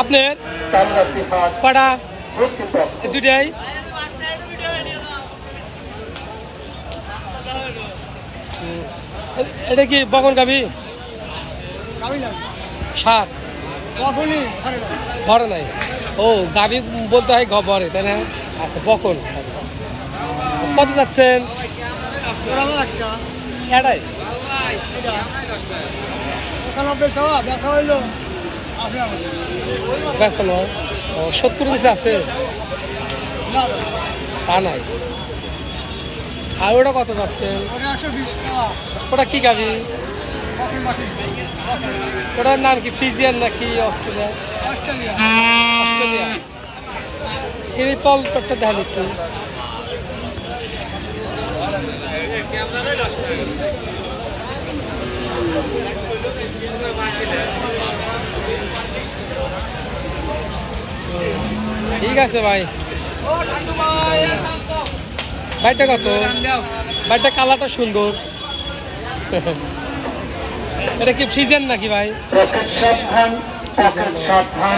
আপনার এই দুটাই এটা কি বগন গাবি সাত ভরে নাই। ও গাবি বলতে হয় ঘ ভরে তাই না? আচ্ছা বকন কত যাচ্ছেন? এটাই। বেসানো ও সত্তর বেশি আছে? তা নাই। আর ওটা কত যাচ্ছে? ওটা কি গাবি? ওটার নাম কি ফ্রিজিয়ান নাকি অস্ট্রেলিয়া? অস্ট্রেলিয়া। এই পলটা দেখান একটু। ঠিক আছে ভাই। ভাইটা কত? ভাইটা কালারটা সুন্দর। এটা কি ফ্রিজেন নাকি ভাই?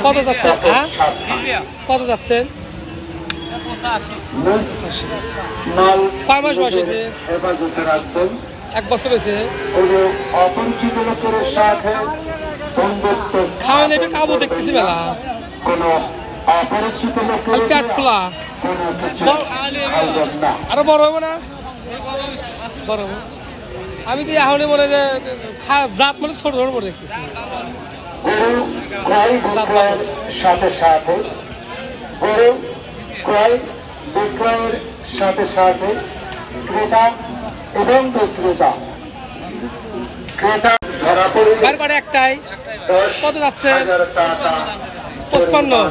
কত যাচ্ছে? হ্যাঁ? কত যাচ্ছেন কয় মাস বয়স হয়েছে? এক বছর হয়েছে। খাওয়ান একটু কাবু দেখতেছি কোনো অপরিচিত লোকের আর বড়- না। আরও বড় হবে না? বড় হবে। আমি তো এখন মনে যে জাত মানে ছোট ছোট করে দেখতেছি। গরু ক্রয় বিক্রয়ের সাথে সাথে। গরু ক্রয় বিক্রয়ের সাথে সাথে। ক্রেতা এবং বিক্রেতা। ক্রেতা ধরা একটাই। কত যাচ্ছে? পঁচপান্ন।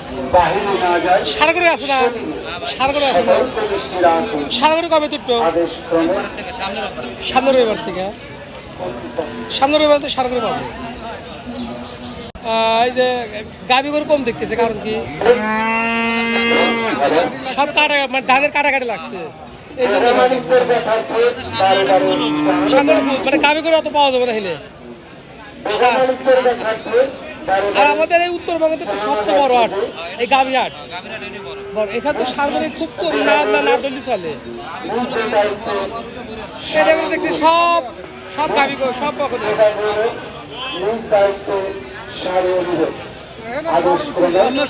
সারা করে না? সারা করে না? সারা করে কবে তুটবো? রবিবার থেকে। রবিবার সারা করে পাবো। এই যে গাবি কম দেখতেছে কারণ কি? সব কাটা মানে ধানের কাটাকাটি লাগছে। এই জন্য বারে সামনে মানে গাবি গরু অত পাওয়া যাবে না হিলে। আর আমাদের এই উত্তরবঙ্গে তো সবচেয়ে বড় হাট এই গাবি হাট বড় এখানে তো সারবারে খুব কম না না না দলি চলে। এটা দেখছি সব সব গরু সব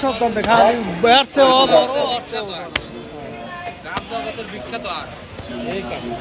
সপ্তাহ দেখা বেড়ছে ও বড় ঠিক আছে।